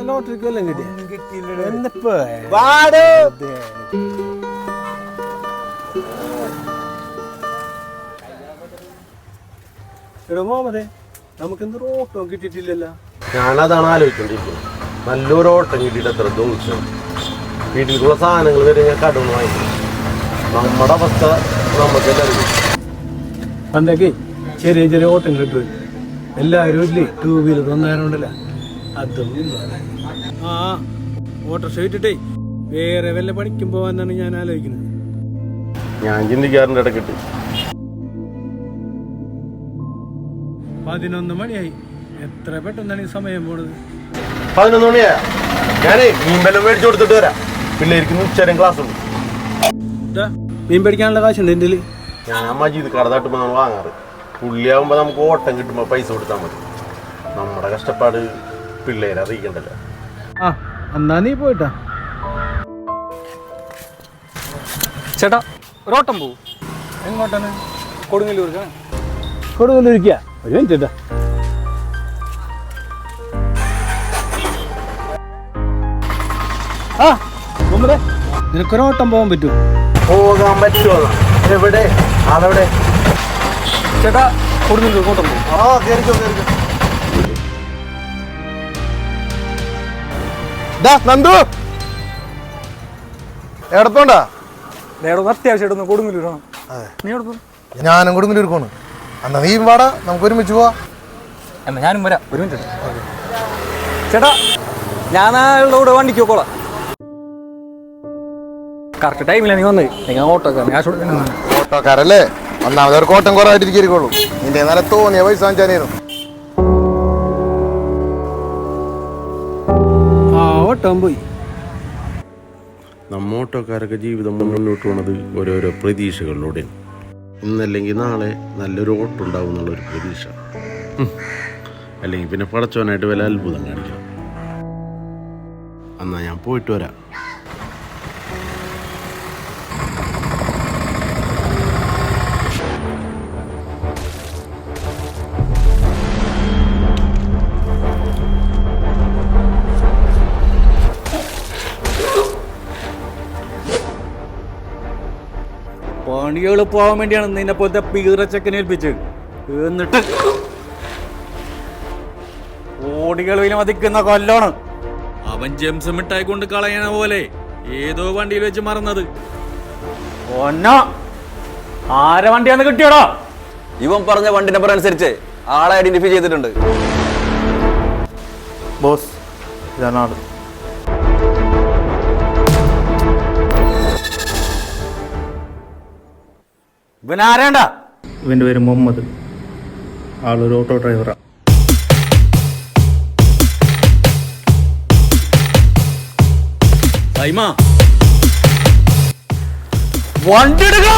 വല്ലതും കിട്ടിയ? എന്നപ്പോ? എടോ മോമതെ കിട്ടിയിട്ടില്ലല്ലോ. ഞാനതാണ് ആലോചിച്ചോണ്ടിരിക്കുന്നത് നല്ലൊരു ഓട്ടം കിട്ടിയിട്ട് എത്ര ദിവസം വീട്ടിലേക്കുള്ള സാധനങ്ങൾ വരെ ഞാൻ കടന്നു വാങ്ങിക്കും നമ്മുടെ അവസ്ഥ നമുക്ക് പണ്ടൊക്കെ ചെറിയ ചെറിയ ഓട്ടം കിട്ടും എല്ലാവരും ഇല്ലേ ടൂ വീലർ ഒന്നായിരം ഉണ്ടല്ല അതും ഇല്ല ആ ഓട്ടോറിക്ഷ വിട്ടിട്ടേ വേറെ വല്ല പണിക്കും പോവാന്നാണ് ഞാൻ ആലോചിക്കുന്നത്. ഞാൻ ചിന്തിക്കാറുണ്ട് ഇടക്കിട്ട് പതിനൊന്ന് മണിയായി. എത്ര പെട്ടെന്നാണ് ഈ സമയം പോണത്? പതിനൊന്ന് മണിയാ ഞാനേ മീൻബെല്ലാം മേടിച്ചു കൊടുത്തിട്ട് വരാം. പിള്ളേർക്ക് ഉച്ചരം ക്ലാസ് ഉണ്ട്. മീൻ പിടിക്കാനുള്ള കാശുണ്ട് എന്റെ ഞാൻ ഞാൻ ഇത് കടതാട്ടുമ്പോൾ നമ്മൾ വാങ്ങാറ്. പുള്ളിയാകുമ്പോൾ നമുക്ക് ഓട്ടം കിട്ടുമ്പോൾ പൈസ കൊടുത്താൽ മതി. നമ്മുടെ കഷ്ടപ്പാട് പിള്ളേരെ അറിയിക്കണ്ടല്ലോ ആ എന്നാ നീ പോയിട്ടാ. ചേട്ടാ റോട്ടം പോവും. എങ്ങോട്ടാണ്? കൊടുങ്ങല്ലൂർക്കാണ്. കൊടുങ്ങല്ലൂരിക്ക? ഒരു മിനിറ്റ് ആ മുമ്പേ നിനക്കൊരു ഓട്ടം പോകാൻ പറ്റുമോ പോകാൻ പറ്റുമോ? എവിടെ? ആളെവിടെ ചേട്ടാ കൊടുങ്ങല്ലൂർ റോട്ടം പോവും. ആ കയറിക്കോ കേറിക്കോ. നന്ദു. എടത്തോണ്ടാ നേരെ ഒന്ന് അത്യാവശ്യമായിട്ട് ഒന്ന് കൊടുങ്ങല്ലൂരാണ്? നീ ഞാനും കൂടി ഇങ്ങോട്ട് എന്നാ നീ വാടാ നമുക്ക് ഒരുമിച്ച് പോവാ. എന്നാ ഞാനും വരാം. ഒരു മിനിറ്റ്. ചേട്ടാ ഞാൻ കൂടെ വണ്ടിക്ക് പോക്കോളാം. കറക്റ്റ് ടൈമിലാണ് നീ വന്നത് നിങ്ങൾ ഓട്ടോ ക്യാഷ് കൊടുക്കാൻ ഓട്ടോക്കാരല്ലേ? ഒന്നാമത് ഒരു കോട്ടം കുറവായിട്ടിരിക്കുള്ളൂ നിന്റെ നല്ല തോന്നിയ പൈസ വാങ്ങിച്ചായിരുന്നു ആ ഓട്ടം പോയി. നമ്മ ഓട്ടോക്കാരൊക്കെ ജീവിതം മുന്നോട്ട് പോണത് ഓരോരോ പ്രതീക്ഷകളിലൂടെ ഇന്നല്ലെങ്കിൽ നാളെ നല്ലൊരു ഓട്ടം ഉണ്ടാവും എന്നുള്ളൊരു പ്രതീക്ഷ. അല്ലെങ്കിൽ പിന്നെ പടച്ചോനായിട്ട് വല്ല അത്ഭുതം കാണിക്കണം എന്നാ ഞാൻ പോയിട്ട് വരാം. പണികൾ പോകാൻ വേണ്ടിയാണ് നിന്നെ പോലത്തെ പീറച്ചക്കനെ ഏൽപ്പിച്ച് എന്നിട്ട് ഓടികൾ വിലമതിക്കുന്ന കൊല്ലാണ്. അവൻ ജംസ് മിഠായി കൊണ്ട് കളയണ പോലെ ഏതോ വണ്ടിയിൽ വെച്ച് മറന്നത്. ഒന്ന ആരെ വണ്ടിയാന്ന് കിട്ടിയോടാ? ഇവൻ പറഞ്ഞ വണ്ടി നമ്പർ അനുസരിച്ച് ആളെ ഐഡന്റിഫൈ ചെയ്തിട്ടുണ്ട്. ബോസ് ഇതാണ് ഇവൻ ആരേണ്ട ഇവന്റെ പേര് മുഹമ്മദ്. ആളൊരു ഓട്ടോ ഡ്രൈവറാണ് വണ്ടി എടുക്ക!